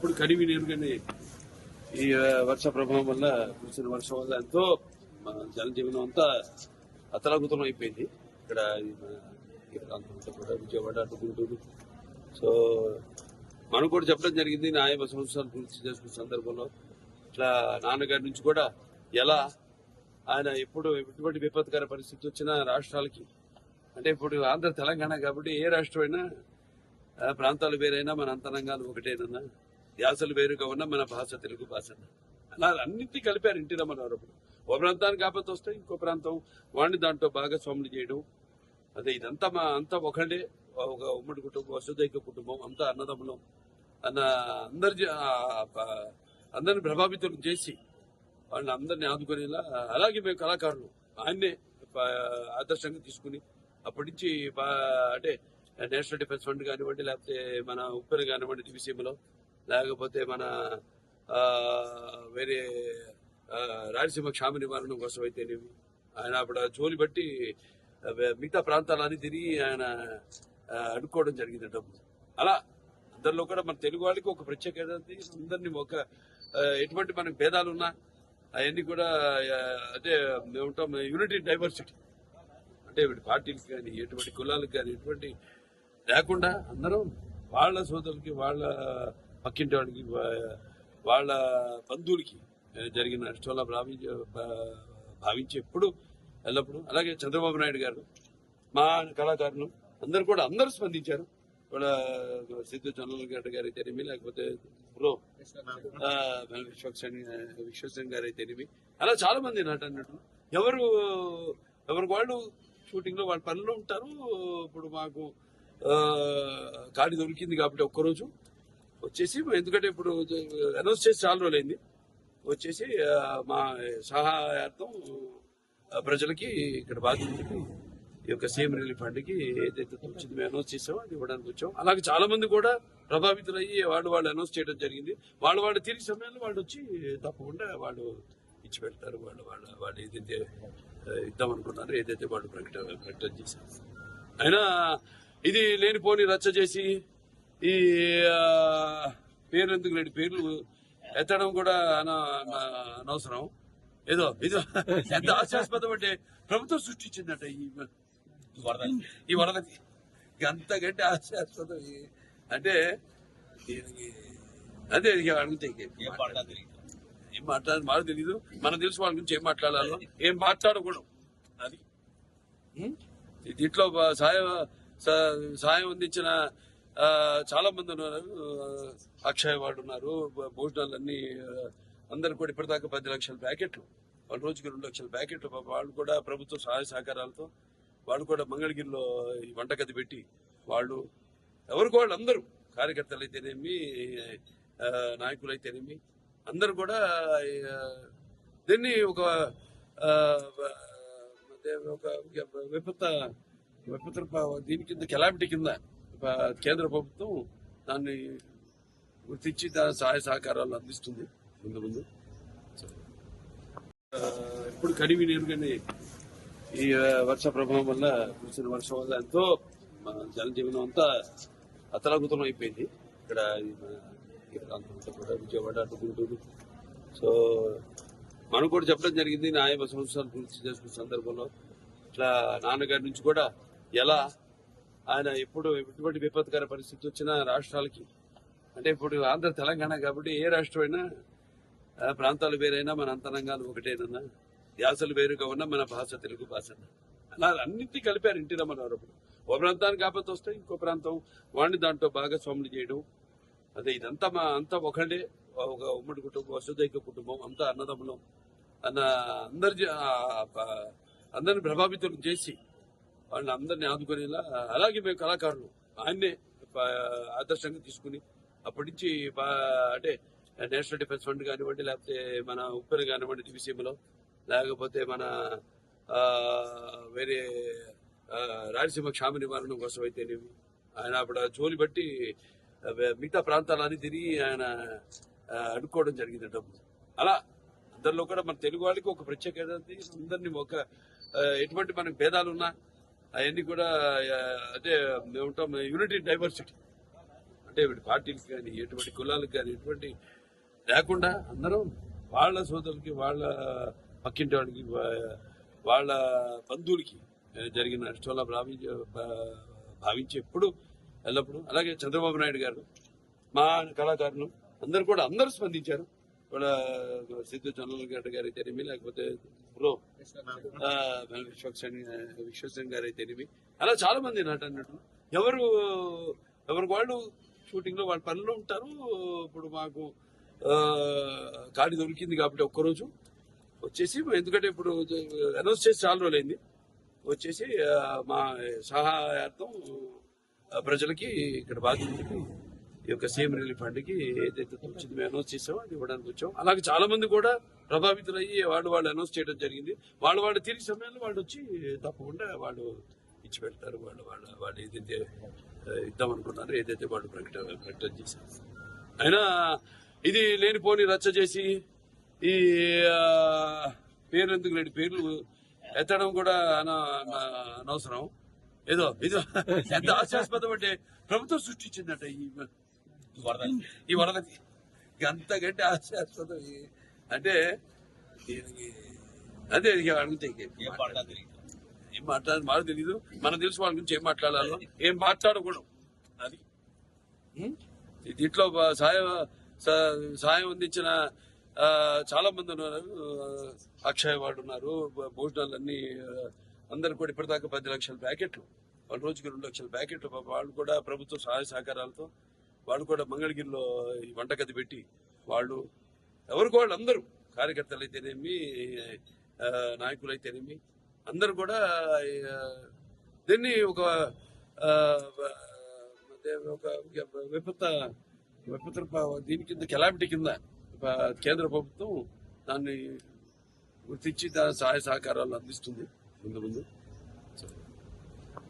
ఎప్పుడు కడివి కానీ ఈ వర్ష ప్రభావం వల్ల కురిసిన వర్షం వల్ల ఎంతో మన జనజీవనం అంతా అతలాకుతలం అయిపోయింది. ఇక్కడ ఈ కూడా విజయవాడ అటు గుంటూరు సో మనం కూడా చెప్పడం జరిగింది నా యాభై సంవత్సరాలు పూర్తి చేసుకున్న సందర్భంలో. ఇట్లా నాన్నగారి నుంచి కూడా ఎలా ఆయన ఎప్పుడు ఎటువంటి విపత్కర పరిస్థితి వచ్చినా రాష్ట్రాలకి అంటే ఇప్పుడు ఆంధ్ర తెలంగాణ కాబట్టి ఏ రాష్ట్రం అయినా ప్రాంతాలు వేరైనా మన అంతరంగాలు ఒకటేనన్నా. యాసలు వేరుగా ఉన్న మన భాష తెలుగు భాష. అలా అన్నింటినీ కలిపారు ఇంటిలో రమ్మన్నారు ఒక ఓ ప్రాంతానికి ఆపత్తి వస్తే ఇంకో ప్రాంతం. వాడిని దాంట్లో భాగస్వాములు చేయడం. అదే ఇదంతా మా అంతా ఒకటే ఒక ఉమ్మడి కుటుంబం వసుదైక కుటుంబం అంతా అన్నదమ్ములం. అన్న అందరి అందరిని ప్రభావితం చేసి వాళ్ళని అందరిని ఆదుకునేలా అలాగే మేము కళాకారులు. ఆయన్నే ఆదర్శంగా తీసుకుని అప్పటి నుంచి అంటే నేషనల్ డిఫెన్స్ ఫండ్ కానివ్వండి లేకపోతే మన ఉప్పెన కానివ్వండి దివిసీమలో లేకపోతే మన వేరే రాయలసీమ క్షామ నివారణ కోసం అయితేనేమి ఆయన అప్పుడు జోలి బట్టి మిగతా ప్రాంతాలన్నీ తిరిగి ఆయన అడుక్కోవడం జరిగింది డబ్బు. అలా అందరిలో కూడా మన తెలుగు వాళ్ళకి ఒక ప్రత్యేకత ఉంది. అందరినీ ఒక ఎటువంటి మనకు భేదాలు ఉన్నా అవన్నీ కూడా అదే మేము ఉంటాం యూనిటీ డైవర్సిటీ. అంటే పార్టీలకు కానీ ఎటువంటి కులాలకు కానీ ఎటువంటి లేకుండా అందరం వాళ్ళ సోదరులకి వాళ్ళ పక్కింటి వాడికి వాళ్ళ బంధువులకి జరిగిన నష్టంలా భావించి భా- భావించి ఎప్పుడు ఎల్లప్పుడు. అలాగే చంద్రబాబు నాయుడు గారు మా కళాకారులు అందరు కూడా అందరూ స్పందించారు. వాళ్ళ సిద్ధు చంద్రబాబు గారు అయితేనేమి లేకపోతే బ్రో ఆ, విశ్వక్సేన్ విశ్వసేన్ గారు అయితేనేమి అలా చాలా మంది నట అన్నట్టు ఎవరు ఎవరికి వాళ్ళు షూటింగ్లో వాళ్ళ పనిలో ఉంటారు. ఇప్పుడు మాకు కాడి దొరికింది కాబట్టి ఒక్కరోజు. వచ్చేసి ఎందుకంటే ఇప్పుడు అనౌన్స్ చేసి చాలా రోజులైంది. వచ్చేసి మా సహాయార్థం ప్రజలకి ఇక్కడ బాధితులకి ఈ యొక్క సీఎం రిలీఫ్ ఫండ్కి ఏదైతే వచ్చింది మేము అనౌన్స్ చేసామో అది ఇవ్వడానికి వచ్చాం అలాగే చాలా మంది కూడా ప్రభావితులయ్యి వాళ్ళు వాళ్ళు అనౌన్స్ చేయడం జరిగింది. వాళ్ళు వాళ్ళు తిరిగి సమయంలో వాళ్ళు వచ్చి తప్పకుండా వాళ్ళు ఇచ్చి పెడతారు. వాళ్ళు వాళ్ళు వాళ్ళు ఏదైతే ఇద్దాం అనుకున్నారో ఏదైతే వాళ్ళు ప్రకటన ప్రకటన చేశారు. అయినా ఇది లేనిపోని రచ్చ చేసి ఈ ఆ, పేర్లు ఎందుకు లేని పేర్లు ఎత్తడం కూడా అన- అన- అనవసరం. ఏదో ఇదో ఎంత హాస్యాస్పదం అంటే ప్రభుత్వం సృష్టించిందట ఈ ఈ వరదకి. అంతకంటే ఈ- అంటే దీనికి అదే అడిగితే ఏం మాట్లాడాలి? మాకు తెలీదు. మనం తెలుసు వాళ్ళ గురించి ఏం మాట్లాడాలో. ఏం మాట్లాడకూడదు. అది. దీంట్లో సాయం సాయం అందించిన చాలా మంది ఉన్నారు. అక్షయ్ వాళ్ళు ఉన్నారు. భోజనాలు భోజనాలన్నీ అందరు కూడా ఇప్పటిదాకా పది లక్షల ప్యాకెట్లు. వాళ్ళ రోజుకి రెండు లక్షల ప్యాకెట్లు. వాళ్ళు కూడా ప్రభుత్వ సహాయ సహకారాలతో వాళ్ళు కూడా మంగళగిరిలో ఈ వంటగది పెట్టి వాళ్ళు ఎవరికి వాళ్ళు అందరూ కార్యకర్తలు అయితేనేమి నాయకులు అయితేనేమి అందరూ కూడా దీన్ని ఒక ఒక విపత్త విపత్ర దీని కింద కెలామిటీ కింద కేంద్ర ప్రభుత్వం దాన్ని గుర్తించి దాని సహాయ సహకారాలు అందిస్తుంది ముందు ముందు. ఇప్పుడు కడివి నీరు కానీ ఈ వర్ష ప్రభావం వల్ల కురిసిన వర్షం వల్ల ఎంతో మన జనజీవనం అంతా అతలాకుతలం అయిపోయింది. ఇక్కడ ఈ మన కూడా విజయవాడ అటు గుంటూరు. సో మనం కూడా చెప్పడం జరిగింది నా యాభై సంవత్సరాలు పూర్తి చేసుకున్న సందర్భంలో. ఇట్లా నాన్నగారి నుంచి కూడా ఎలా ఆయన ఎప్పుడు ఎటువంటి విపత్కర పరిస్థితి వచ్చినా రాష్ట్రాలకి అంటే ఇప్పుడు ఆంధ్ర తెలంగాణ కాబట్టి ఏ రాష్ట్రం అయినా ప్రాంతాలు వేరైనా మన అంతరంగాలు ఒకటేనన్నా యాసలు వేరుగా ఉన్నా మన భాష తెలుగు భాష. అలా అన్నింటినీ కలిపారు ఇంటి రమ్మన్నారు అప్పుడు ఓ ప్రాంతానికి ఆపత్తి వస్తే ఇంకో ప్రాంతం వాడిని దాంట్లో భాగస్వాములు చేయడం. అదే ఇదంతా మా అంతా ఒకటే ఒక ఉమ్మడి కుటుంబం వసుదైక కుటుంబం అంతా అన్నదమ్ములం. అన్న అందరి అందరిని ప్రభావితం చేసి వాళ్ళని అందరిని ఆదుకునేలా అలాగే మేము కళాకారులు. ఆయన్నే ఆదర్శంగా తీసుకుని అప్పటి నుంచి అంటే నేషనల్ డిఫెన్స్ ఫండ్ కానివ్వండి లేకపోతే మన ఉప్పెన కానివ్వండి దివిసీమలో లేకపోతే మన వేరే రాయలసీమ క్షామ నివారణ కోసం అయితేనేవి ఆయన అప్పుడు జోలి బట్టి మిగతా ప్రాంతాలన్నీ తిరిగి ఆయన అడుక్కోవడం జరిగింది డబ్బు అలా అందరిలో కూడా మన తెలుగు వాళ్ళకి ఒక ప్రత్యేకత అందరినీ ఒక ఎటువంటి మనకు భేదాలు ఉన్నా అవన్నీ కూడా అదే అంటే ఉంటాం యూనిటీ డైవర్సిటీ అంటే ఇటు పార్టీలకు కానీ ఎటువంటి కులాలకు కానీ ఎటువంటి లేకుండా అందరం వాళ్ళ సోదరులకి వాళ్ళ పక్కింటి వాడికి వాళ్ళ బంధువులకి జరిగిన నష్టంలా భావించే భా- భావించి ఎప్పుడు ఎల్లప్పుడు అలాగే చంద్రబాబు నాయుడు గారు మా కళాకారులు అందరు కూడా అందరూ స్పందించారు. వాళ్ళ సిద్ధు చంద్రబాబు గారు అయితేనేమి లేకపోతే బ్రో ఆ, విశ్వక్సేన్ విశ్వసేన్ గారు అయితేనేమి అలా చాలా మంది నట అన్నట్టు ఎవరు ఎవరు వాళ్ళు షూటింగ్లో వాళ్ళ పనిలో ఉంటారు. ఇప్పుడు మాకు ఆ, ఖాళీ దొరికింది కాబట్టి ఒక్కరోజు వచ్చేసి ఎందుకంటే ఇప్పుడు అనౌన్స్ చేసి చాలా రోజులైంది. వచ్చేసి మా సహాయార్థం ప్రజలకి ఇక్కడ బాధ్యత ఈ యొక్క సీఎం రిలీఫ్ ఫండ్కి ఏదైతే వచ్చింది మేము అనౌన్స్ చేసామో అది ఇవ్వడానికి వచ్చాం అలాగే చాలా మంది కూడా ప్రభావితులయ్యి వాళ్ళు వాళ్ళు అనౌన్స్ చేయడం జరిగింది. వాళ్ళు వాళ్ళు తిరిగి సమయంలో వాళ్ళు వచ్చి తప్పకుండా వాళ్ళు ఇచ్చి పెడతారు. వాళ్ళు వాళ్ళు వాళ్ళు ఏదైతే ఇద్దాం అనుకున్నారో ఏదైతే వాళ్ళు ప్రకటన ప్రకటన చేశారు. అయినా ఇది లేనిపోని రచ్చ చేసి ఈ పేరు ఎందుకు లేని పేర్లు ఎత్తడం కూడా అన- అనవసరం. ఏదో ఇదో ఎంత ఆశాస్పదం అంటే ప్రభుత్వం సృష్టించిందట ఈ ఈ వరదకి అంతకంటే హాస్యాస్పదం ఈ- అంటే దీనికి అదే అడిగితే ఏం మాట్లాడాలి? ఏం మాట్లాడాలి? మాకు తెలీదు. మనం తెలుసు వాళ్ళ గురించి ఏం మాట్లాడాలో. ఏం మాట్లాడకూడదు. అది. దీంట్లో బ- సాయం స- సాయం అందించిన చాలా మంది ఉన్నారు. అక్షయ్ వాడు ఉన్నారు. భ- భోజనాలన్నీ ఆ, అందరు కూడా ఇప్పటిదాకా పది లక్షల ప్యాకెట్లు వాళ్ళ రోజుకి రెండు లక్షల ప్యాకెట్లు. వాళ్ళు కూడా ప్రభుత్వ సహాయ సహకారాలతో వాళ్ళు కూడా మంగళగిరిలో ఈ వంటగది పెట్టి వాళ్ళు ఎవరికి వాళ్ళు అందరూ కార్యకర్తలు అయితేనేమి నాయకులు అయితేనేమి అందరూ కూడా దీన్ని ఒక ఒక విపత్త విపత్త దీని కింద కెలామిటీ కింద కేంద్ర ప్రభుత్వం దాన్ని గుర్తించి దాని సహాయ సహకారాలు అందిస్తుంది ముందు ముందు.